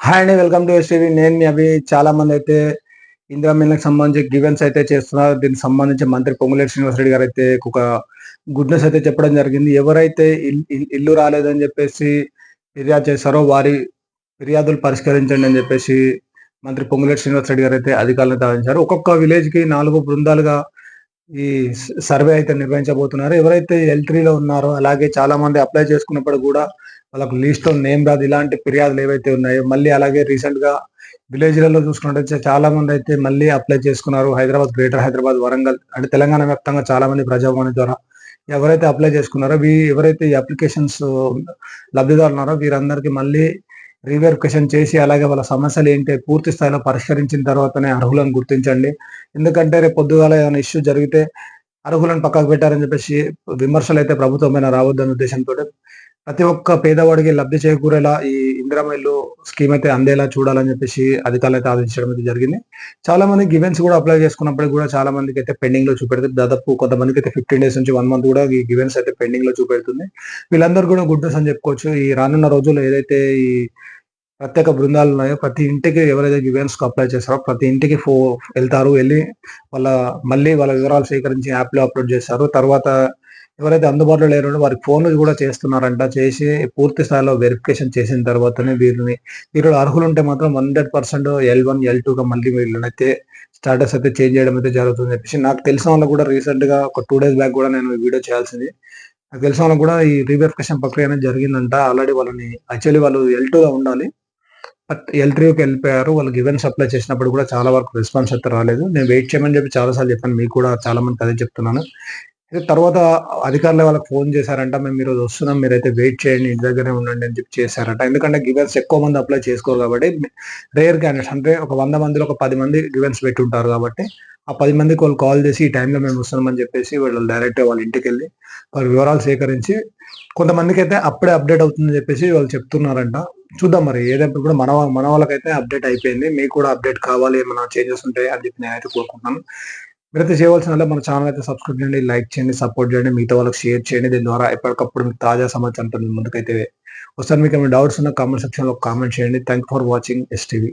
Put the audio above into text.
Hi అండి welcome to STV నేను మీ అవి చాలా మంది అయితే ఇందిరా మిల్లకు సంబంధించి గివెన్స్ అయితే చేస్తున్నారు. దీనికి సంబంధించి మంత్రి పొంగులేటి శ్రీనివాసరెడ్డి గారు అయితే ఒక గుడ్నెస్ అయితే చెప్పడం జరిగింది. ఎవరైతే ఇల్లు రాలేదని చెప్పేసి ఫిర్యాదు చేశారో వారి ఫిర్యాదులు పరిష్కరించండి అని చెప్పేసి మంత్రి పొంగులేటి శ్రీనివాసరెడ్డి గారు అయితే అధికారులను ఆదేశించారు ఒక్కొక్క విలేజ్కి నాలుగు బృందాలుగా ఈ సర్వే అయితే నిర్వహించబోతున్నారు. ఎవరైతే ఎల్లో ఉన్నారో అలాగే చాలా మంది అప్లై చేసుకున్నప్పుడు కూడా వాళ్ళకు లిస్ట్ నేమ్ రాదు. ఇలాంటి ఫిర్యాదులు ఏవైతే ఉన్నాయో మళ్ళీ అలాగే రీసెంట్గా విలేజ్లలో చూసుకున్నట్టయితే చాలా మంది అయితే మళ్ళీ అప్లై చేసుకున్నారు. హైదరాబాద్ గ్రేటర్ హైదరాబాద్ వరంగల్ అంటే తెలంగాణ వ్యాప్తంగా చాలా మంది ప్రజాభవన్ ద్వారా ఎవరైతే అప్లై చేసుకున్నారో వీ ఎవరైతే ఈ అప్లికేషన్స్ లబ్ధిదారులు ఉన్నారో వీరందరికీ మళ్ళీ రీవెరిఫికేషన్ చేసి అలాగే వాళ్ళ సమస్యలు ఏంటి పూర్తి స్థాయిలో పరిష్కరించిన తర్వాతనే అర్హులను గుర్తించండి. ఎందుకంటే రేపు పొద్దుగాల ఏమైనా ఇష్యూ జరిగితే అర్హులను పక్కకు పెట్టారని చెప్పేసి విమర్శలు అయితే ప్రభుత్వం పైన రావద్దన్న ఉద్దేశంతో ప్రతి ఒక్క పేదవాడికి లబ్ధి చేకూరేలా ఈ ఇందిరమ్మ స్కీమ్ అయితే అందేలా చూడాలని చెప్పేసి అధికారులు అయితే ఆదేశించడం అయితే జరిగింది. చాలా మంది గివెన్స్ కూడా అప్లై చేసుకున్నప్పటికి కూడా చాలా మందికి అయితే పెండింగ్లో చూపెడుతుంది. దాదాపు కొంతమందికి అయితే ఫిఫ్టీన్ డేస్ నుంచి వన్ మంత్ కూడా ఈ గివెన్స్ అయితే పెండింగ్లో చూపెడుతుంది. వీళ్ళందరూ కూడా గుడ్ న్యూస్ అని చెప్పుకోవచ్చు. ఈ రానున్న రోజుల్లో ఏదైతే ఈ ప్రత్యేక బృందాలు ఉన్నాయో ప్రతి ఇంటికి ఎవరైతే గివెన్స్కు అప్లై చేస్తారో ప్రతి ఇంటికి ఫో వెళ్తారు వెళ్ళి వాళ్ళ మళ్ళీ వాళ్ళ వివరాలు సేకరించి యాప్లో అప్లోడ్ చేస్తారు. తర్వాత ఎవరైతే అందుబాటులో లేరో వారికి ఫోన్లు కూడా చేస్తున్నారంట. చేసి పూర్తి స్థాయిలో వెరిఫికేషన్ చేసిన తర్వాతనే వీరిని వీరు అర్హులు ఉంటే మాత్రం hundred percent L one L two గా మళ్ళీ వీళ్ళనైతే స్టాటస్ అయితే చేంజ్ చేయడం అయితే జరుగుతుంది చెప్పేసి నాకు తెలిసిన వాళ్ళు కూడా రీసెంట్గా ఒక టూ డేస్ బ్యాక్ కూడా నేను వీడియో చేయాల్సింది. నాకు తెలిసిన వాళ్ళకి కూడా ఈ రీవెరిఫికేషన్ ప్రక్రియ అనేది జరిగిందంట. ఆల్రెడీ వాళ్ళని యాక్చువల్లీ వాళ్ళు ఎల్ టూగా ఉండాలి. బట్ ఎల్కి వెళ్ళిపోయారు. వాళ్ళకి ఈవెంట్స్ అప్లై చేసినప్పుడు కూడా చాలా వరకు రెస్పాన్స్ అయితే రాలేదు. నేను వెయిట్ చేయమని చెప్పి చాలా సార్లు చెప్పాను. మీకు కూడా చాలా మంది అదే చెప్తున్నాను. అయితే తర్వాత అధికారులు వాళ్ళకి ఫోన్ చేశారంట మేము మీరు వస్తున్నాం మీరైతే వెయిట్ చేయండి ఇంటి దగ్గరే ఉండండి అని చెప్పి చేశారంట. ఎందుకంటే గివెన్స్ ఎక్కువ మంది అప్లై చేసుకోరు కాబట్టి రేర్ క్యాండిడేట్స్ అంటే ఒక వంద మందిలో ఒక పది మంది గివెన్స్ పెట్టి ఉంటారు కాబట్టి ఆ పది మందికి వాళ్ళు కాల్ చేసి ఈ టైంలో మేము వస్తున్నామని చెప్పేసి వాళ్ళు డైరెక్ట్ వాళ్ళ ఇంటికి వెళ్ళి వాళ్ళ వివరాలు సేకరించి కొంతమందికి అయితే అప్పుడే అప్డేట్ అవుతుందని చెప్పేసి వాళ్ళు చెప్తున్నారంట. చూద్దాం మరి ఏదైతే కూడా మన మన వాళ్ళకైతే అప్డేట్ అయిపోయింది మీకు కూడా అప్డేట్ కావాలి ఏమైనా చేంజెస్ ఉంటాయి అని చెప్పి నేనైతే కోరుకుంటున్నాను. మీరైతే చేయవలసిన మన ఛానల్ అయితే సబ్స్క్రైబ్ చేయండి లైక్ చేయండి సపోర్ట్ చేయండి మిగతా వాళ్ళకి షేర్ చేయండి. దీని ద్వారా ఎప్పటికప్పుడు మీకు తాజా సమాచారంతో ముందుకైతే వస్తాను మీకు ఏమైనా డౌట్స్ ఉన్న కామెంట్ సెక్షన్లో కామెంట్ చేయండి. Thank for watching STV